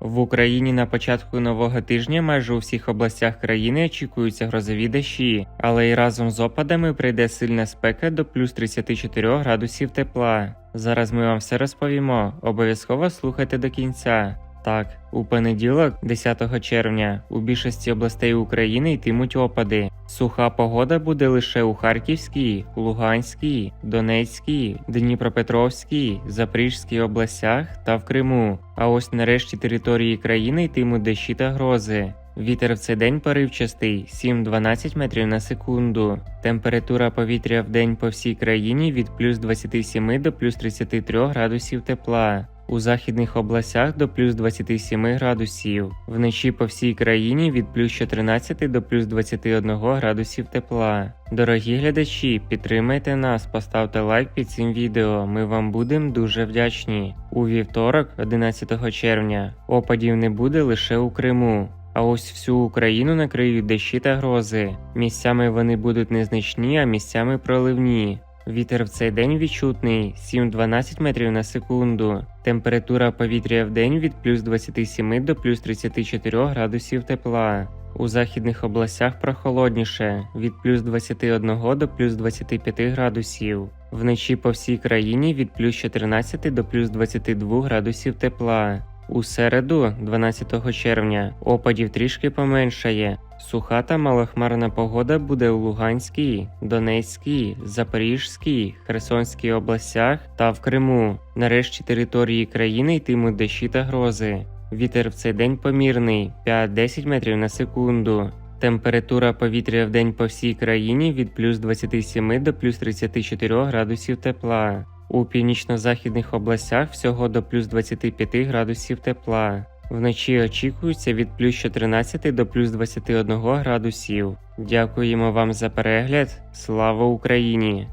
В Україні на початку нового тижня майже у всіх областях країни очікуються грозові дощі, але й разом з опадами прийде сильна спека до плюс 34 градусів тепла. Зараз ми вам все розповімо. Обов'язково слухайте до кінця. Так, у понеділок, 10 червня, у більшості областей України йтимуть опади. Суха погода буде лише у Харківській, Луганській, Донецькій, Дніпропетровській, Запорізькій областях та в Криму. А ось нарешті території країни йтимуть дощі та грози. Вітер в цей день поривчастий 7-12 метрів на секунду. Температура повітря в день по всій країні від плюс 27 до плюс 33 градусів тепла. У західних областях до плюс 27 градусів. Вночі по всій країні від плюс 14 до плюс 21 градусів тепла. Дорогі глядачі, підтримайте нас, поставте лайк під цим відео. Ми вам будемо дуже вдячні. У вівторок, 11 червня, опадів не буде лише у Криму. А ось всю Україну накриють дощі та грози. Місцями вони будуть незначні, а місцями проливні. Вітер в цей день відчутний 7-12 метрів на секунду. Температура повітря в день від плюс 27 до плюс 34 градусів тепла. У західних областях прохолодніше від плюс 21 до плюс 25 градусів. Вночі по всій країні від плюс 14 до плюс 22 градусів тепла. У середу, 12 червня, опадів трішки поменшає. Суха та малохмарна погода буде у Луганській, Донецькій, Запорізькій, Херсонській областях та в Криму. Нарешті території країни йтимуть дощі та грози. Вітер в цей день помірний 5-10 метрів на секунду. Температура повітря в день по всій країні від плюс 27 до плюс 34 градусів тепла. У північно-західних областях всього до плюс 25 градусів тепла. Вночі очікується від плюс 14 до плюс 21 градусів. Дякуємо вам за перегляд. Слава Україні!